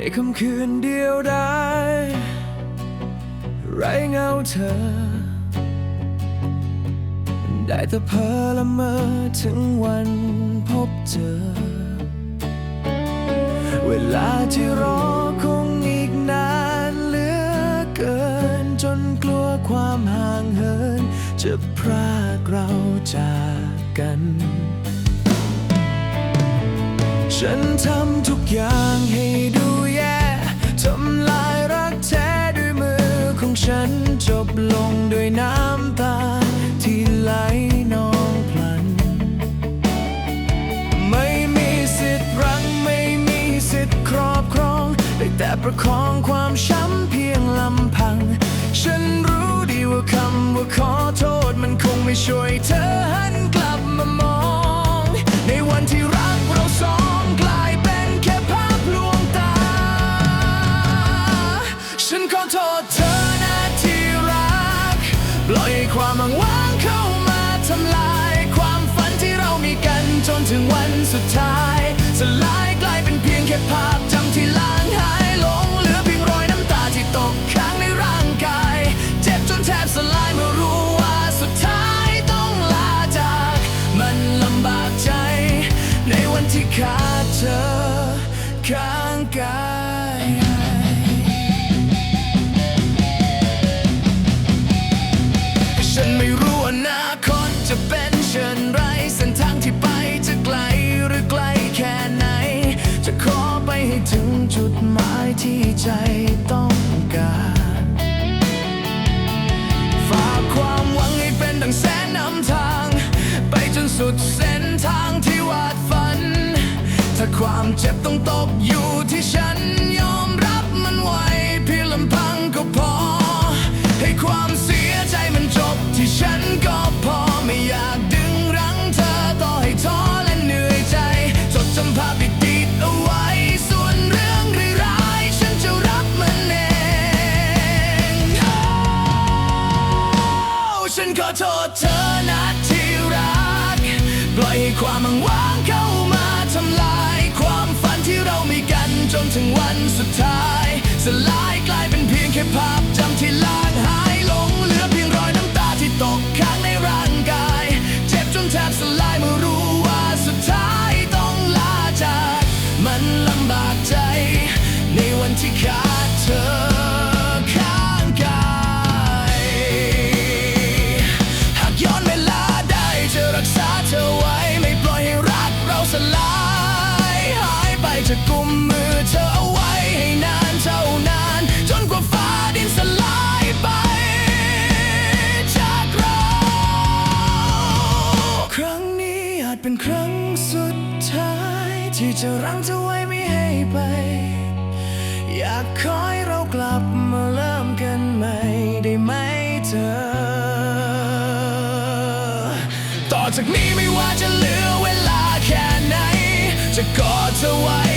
ในค่ำคืนเดียวดายไรเงาเธอ ได้แต่เพ้อละเมอถึงวันพบเจอ เวลาที่รอคงอีกนานเหลือเกิน จนกลัวความห่างเหิน จะพรากเราจากกัน ฉันทำทุกอย่างให้ ฉันจบลงด้วยน้ำตา ที่ไหลนองพลัน ไม่มีสิทธิ์รังไม่มีสิทธิ์ครอบครองได้แต่ประคองความช้ำเพียงลำพัง ฉันรู้ดีว่าคำว่าขอโทษมันคงไม่ช่วยเธอ ปล่อยความหวังว่างเข้ามาทำลาย ความฝันที่เรามีกันจนถึงวันสุดท้าย สลายกลายเป็นเพียงแค่ภาพ ความเจ็บต้องตกอยู่ที่ฉันยอมรับมันไว้เพียงลำพังก็พอ ให้ความเสียใจมันจบที่ฉันก็พอไม่อยากดึงรั้งเธอต่อให้ท้อและเหนื่อยใจ จดจำภาพดีๆเอาไว้ ส่วนเรื่องร้ายๆฉันจะรับมันเองฉันขอโทษเธอนะที่รัก ปล่อยให้ความอ้างว้าง จนถึงวันสุดท้าย สลายกลายเป็นเพียงแค่ภาพ จะรั้งเธอไว้ไม่ให้ไป อยากขอให้เรากลับมาเริ่มกันใหม่ได้ไหมเธอ ต่อจากนี้ไม่ว่าจะเหลือเวลาแค่ไหน จะกอดเธอไว้